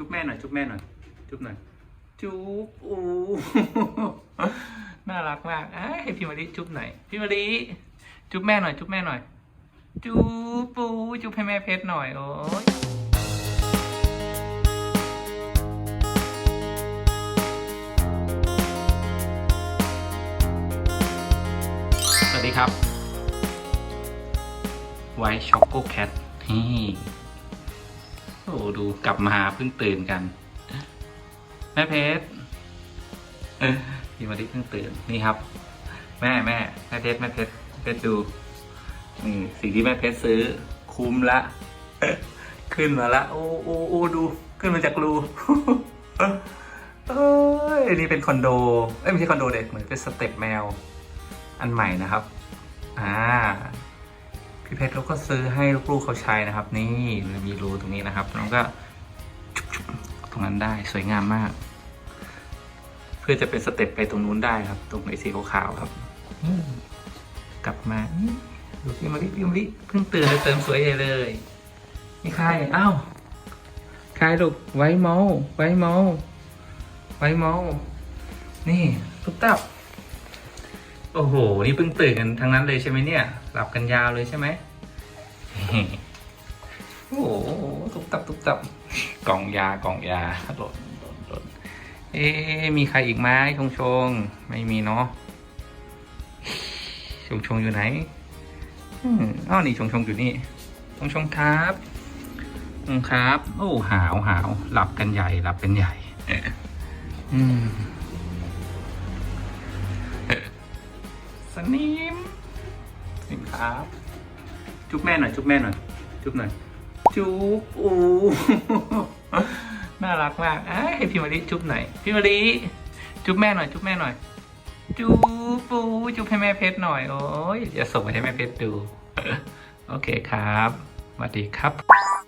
จุ๊บแม่หน่อย จุ๊บแม่หน่อย จุ๊บหน่อย จุ๊บอู้น่ารักมากอะให้พี่มาริจุ๊บหน่อย พี่มาริจุ๊บแม่หน่อย จุ๊บแม่หน่อย จุ๊บปูจุ๊บให้แม่เพชรหน่อย โอ้ยสวัสดีครับ ไวช็อกโกแคทนี่ อ้ดูกลับมาเพิ่งตื่นกัน แม่เพชรพี่มาดิเพิ่งตื่นนี่ครับ แม่แม่แม่เพชรแม่เพชรเพชรดูนี่สิ่งที่แม่เพชรซื้อคุ้มละ ขึ้นมาละ โอ้โอ้โอ้ดู ขึ้นมาจากรูเอ้ยนนี้เป็นคอนโด เอ้ยไม่ใช่คอนโดเด็กเหมือนเป็นสเต็ปแมว อันใหม่นะครับ อ่า พี่เพชรเขาก็ซื้อให้ลูกๆเขาใช้นะครับ นี่มันมีรูตรงนี้นะครับน้องก็จุ๊บๆตรงนั้นได้สวยงามมาก เพื่อจะเป็นสเต็ปไปตรงนู้นได้ครับ ตรงไอสีขาวๆครับกลับมาดูพี่มาริพี่มาริเพิ่งตื่นเลยเติมสวยใหญ่เลยนี่ใครอ้าวใครลูกไว้เมาไว้เมาไว้เมานี่ตุ๊บตับ โอ้โห นี่เพิ่งตื่นกันทั้งนั้นเลยใช่ไหมเนี่ย หลับกันยาวเลยใช่ไหมโอ้โห ตุบตับตุบตับ กล่องยากล่องยาหล่นหล่นหล่นเอ๊ะมีใครอีกไหมชงชง ไม่มีเนาะ ชงชงอยู่ไหนอืมอ้าวนี่ชงชงอยู่นี่ ชงชงครับชงครับ โอ้หาวหาวหลับกันใหญ่หลับกันใหญ่ อืม สนิมสนิมครับ จุ๊บแม่หน่อย จุ๊บแม่หน่อย จุ๊บหน่อย จุ๊บอู้น่ารักมากอะให้พี่มาริจุ๊บหน่อยพี่มาริจุ๊บแม่หน่อย จุ๊บแม่หน่อย จุ๊บปูจุ๊บให้แม่เพชรหน่อย โอ้ยจะส่งไปให้แม่เพชรดู โอเคครับสวัสดีครับ